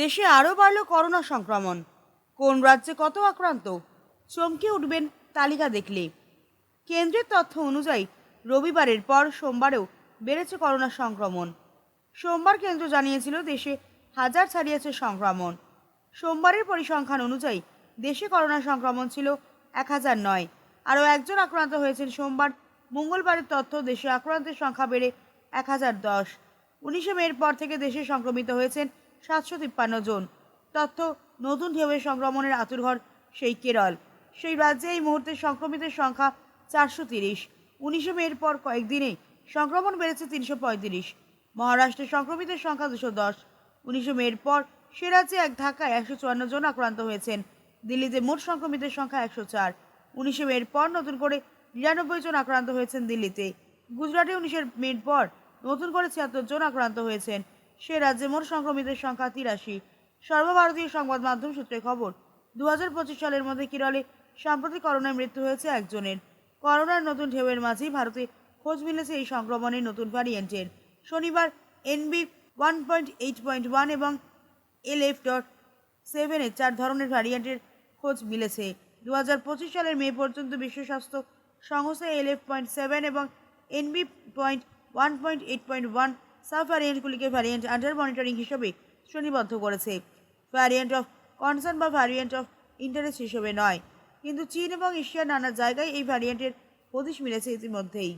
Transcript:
দেশে আরও বাড়ল করোনা সংক্রমণ। কোন রাজ্যে কত আক্রান্ত? চমকে উঠবেন তালিকা দেখলে। কেন্দ্রের তথ্য অনুযায়ী, রবিবারের পর সোমবারেও বেড়েছে করোনা সংক্রমণ। সোমবার কেন্দ্র জানিয়েছিল দেশে হাজার ছাড়িয়েছে সংক্রমণ। সোমবারের পরিসংখ্যান অনুযায়ী, দেশে করোনা সংক্রমণ ছিল এক হাজার নয়। আরও একজন আক্রান্ত হয়েছেন সোমবার। মঙ্গলবারের তথ্য, দেশে আক্রান্তের সংখ্যা বেড়ে এক হাজার দশ। উনিশে মের পর থেকে দেশে সংক্রমিত হয়েছেন সাতশো তিপ্পান্ন জন। তথ্য, নতুন ঢেউয়ের সংক্রমণের আতুরঘর সেই কেরল। সেই রাজ্যে এই মুহূর্তে সংক্রমিতের সংখ্যা চারশো তিরিশ। উনিশে মের পর কয়েকদিনেই সংক্রমণ বেড়েছে তিনশো পঁয়ত্রিশ। মহারাষ্ট্রে সংক্রমিতের সংখ্যা দুশো দশ। উনিশে মের পর সে রাজ্যে এক ধাক্কায় একশো চুয়ান্ন জন আক্রান্ত হয়েছেন। দিল্লিতে মোট সংক্রমিতের সংখ্যা একশো চার। উনিশে মের পর নতুন করে নিরানব্বই জন আক্রান্ত হয়েছেন দিল্লিতে। গুজরাটে উনিশের মের পর নতুন করে ছিয়াত্তর জন আক্রান্ত হয়েছেন। সে রাজ্যে মোট সংক্রমিতের সংখ্যা তিরাশি। সর্বভারতীয় সংবাদ মাধ্যম সূত্রে খবর দু হাজার পঁচিশ সালের মধ্যে কেরলে সাম্প্রতিক করোনায় মৃত্যু হয়েছে একজনের। করোনার নতুন ঢেউয়ের মাঝেই ভারতে খোঁজ মিলেছে এই সংক্রমণের নতুন ভ্যারিয়েন্টের। শনিবার NB one point eight point one এবং এল এফ ডট সেভেনের চার ধরনের ভ্যারিয়েন্টের খোঁজ মিলেছে। দু হাজার পঁচিশ সালের মে পর্যন্ত বিশ্ব স্বাস্থ্য সংস্থা এল এফ পয়েন্ট সেভেন এবং NB point one point eight point one sub ভ্যারিয়েন্টগুলিকে variant under monitoring হিসেবে শ্রেণীবদ্ধ করেছে। ভ্যারিয়েন্ট অফ কনসার্ন বা ভ্যারিয়েন্ট অফ ইন্টারেস্ট হিসেবে নয়। কিন্তু চীন এবং এশিয়ার নানা জায়গায় এই ভ্যারিয়েন্টের হদিশ মিলেছে ইতিমধ্যেই।